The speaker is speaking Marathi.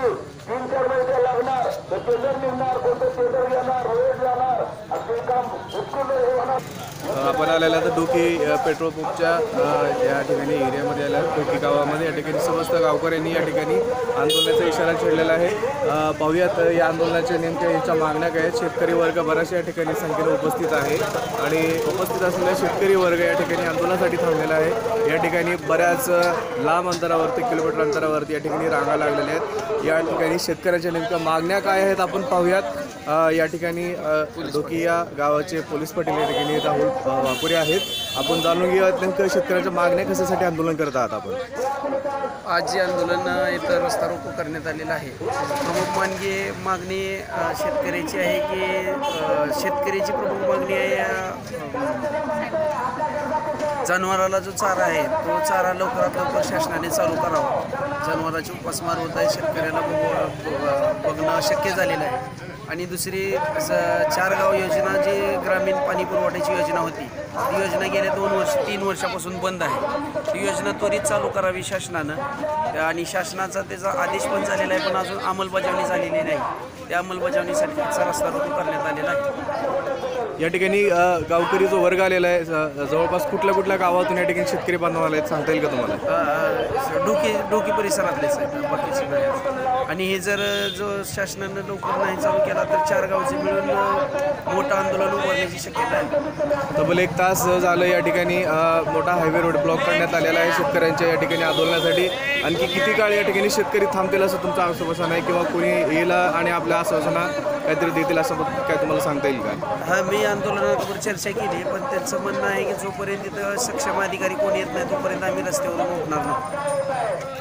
तीन चार महिने लागणार तर टेंडर निघणार कोणतं टेंडर आपण आलेला तर डोकी पेट्रोल पंपच्या या ठिकाणी एरियामध्ये आल्या डोकी गावामध्ये. या ठिकाणी समस्त गावकऱ्यांनी या ठिकाणी आंदोलनाचा इशारा छेडलेला आहे. पाहूयात या आंदोलनाच्या नेमक्या यांच्या मागण्या काय आहेत. शेतकरी वर्ग बऱ्याचशा या ठिकाणी संख्येने उपस्थित आहे आणि उपस्थित असलेला शेतकरी वर्ग या ठिकाणी आंदोलनासाठी थांबलेला आहे. या ठिकाणी बऱ्याच लांब अंतरावरती किलोमीटर अंतरावरती या ठिकाणी रांगा लागलेल्या आहेत. या ठिकाणी शेतकऱ्यांच्या नेमक्या मागण्या काय आहेत आपण पाहूयात. या ठिकाणी डोकी या गावाचे पोलीस पाटील या ठिकाणी राहुल अ, वाकुरे आहेत. आपण जाणून घेऊयात नेमकं शेतकऱ्यांच्या मागण्या कशासाठी आंदोलन करत आहात आपण. आज जे आंदोलन इथं रस्ता रोको करण्यात आलेलं आहे. प्रमुख मानगी मागणी शेतकऱ्याची आहे की शेतकऱ्याची प्रमुख मागणी आहे जनावराला जो चारा आहे तो चारा लवकरात लवकर शासनाने चालू करावा. जनावराची उपासमार होत आहे शेतकऱ्याला बघ- बघणं शक्य झालेलं आहे. आणि दुसरी स- चार गाव योजना जी ग्रामीण पाणी पुरवठ्याची योजना होती ती योजना गेल्या दोन वर्ष तीन वर्षापासून बंद आहे. ती योजना त्वरित चालू करावी शासनानं. आणि शासनाचा त्याचा आदेश पण झालेला आहे पण अजून अंमलबजावणी झालेली नाही. त्या अंमलबजावणीसाठीचा रस्ता रोको करण्यात आलेला आहे. या ठिकाणी गावकरी जो वर्ग आलेला आहे जवळपास कुठल्या कुठल्या गावातून या ठिकाणी शेतकरी बांधव आले आहेत सांगता येईल का तुम्हाला? डोकी डोकी परिसरातलेच आहेत बाकीचे. आणि हे जर जो शासनानं लवकर नाही चालू केला तर चार गावचे मिळून मोठं आंदोलन उभारण्याची शक्यता आहे. तब्बल एक तास झालं या ठिकाणी मोठा हायवे रोड ब्लॉक करण्यात आलेला आहे शेतकऱ्यांच्या या ठिकाणी आंदोलनासाठी. आणखी किती काळ या ठिकाणी शेतकरी थांबतील असं तुमचं आश्वासन आहे किंवा कोणी येईल आणि आपल्या आश्वासना काहीतरी देतील असं काय तुम्हाला सांगता येईल का? हा मी आंदोलनावर चर्चा केली पण त्यांचं म्हणणं आहे की जोपर्यंत तिथं सक्षम अधिकारी कोणी येत नाही तोपर्यंत आम्ही रस्त्यावर उठणार नाही.